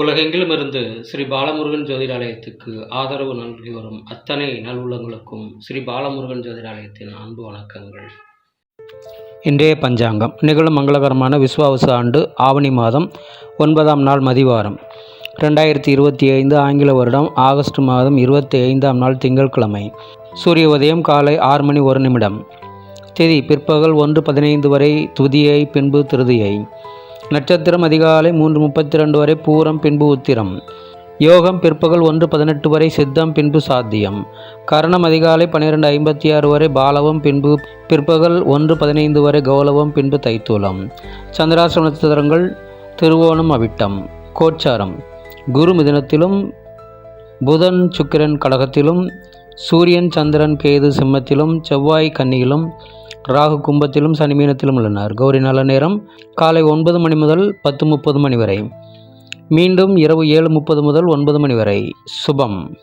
உலகெங்கிலும் இருந்து ஸ்ரீ பாலமுருகன் ஜோதிடாலயத்துக்கு ஆதரவு நல்கி வரும் அத்தனை நல்லுள்ளங்களுக்கும் ஸ்ரீ பாலமுருகன் ஜோதிடாலயத்தின் அன்பு வணக்கங்கள். இன்றைய பஞ்சாங்கம். நிகழும் மங்களகரமான விஸ்வாவச ஆண்டு ஆவணி மாதம் ஒன்பதாம் நாள் மதிவாரம். ரெண்டாயிரத்தி இருபத்தி ஐந்து ஆங்கில வருடம் ஆகஸ்ட் மாதம் இருபத்தி ஐந்தாம் நாள் திங்கட்கிழமை. சூரிய உதயம் காலை ஆறு மணி ஒரு நிமிடம். திதி பிற்பகல் ஒன்று பதினைந்து வரை துதியை பின்பு திருதியை. நட்சத்திரம் அதிகாலை மூன்று முப்பத்தி ரெண்டு வரை பூரம் பின்பு உத்திரம். யோகம் பிற்பகல் ஒன்று பதினெட்டு வரை சித்தம் பின்பு சாத்தியம். கரணம் அதிகாலை பன்னிரெண்டு ஐம்பத்தி ஆறு வரை பாலவம் பின்பு பிற்பகல் ஒன்று பதினைந்து வரை கௌலவம் பின்பு தைத்தூலம். சந்திராசிரம நட்சத்திரங்கள் திருவோணம் அவிட்டம். கோச்சாரம். குரு மிதுனத்திலும் புதன் சுக்கிரன் கடகத்திலும் சூரியன் சந்திரன் கேது சிம்மத்திலும் செவ்வாய் கன்னியிலும் ராகு கும்பத்திலும் சனி மீனத்திலும் உள்ளனர். கௌரி நல்ல நேரம். காலை ஒன்பது மணி முதல் பத்து முப்பது மணி வரை. மீண்டும் இரவு ஏழு முப்பது முதல் ஒன்பது மணி வரை. சுபம்.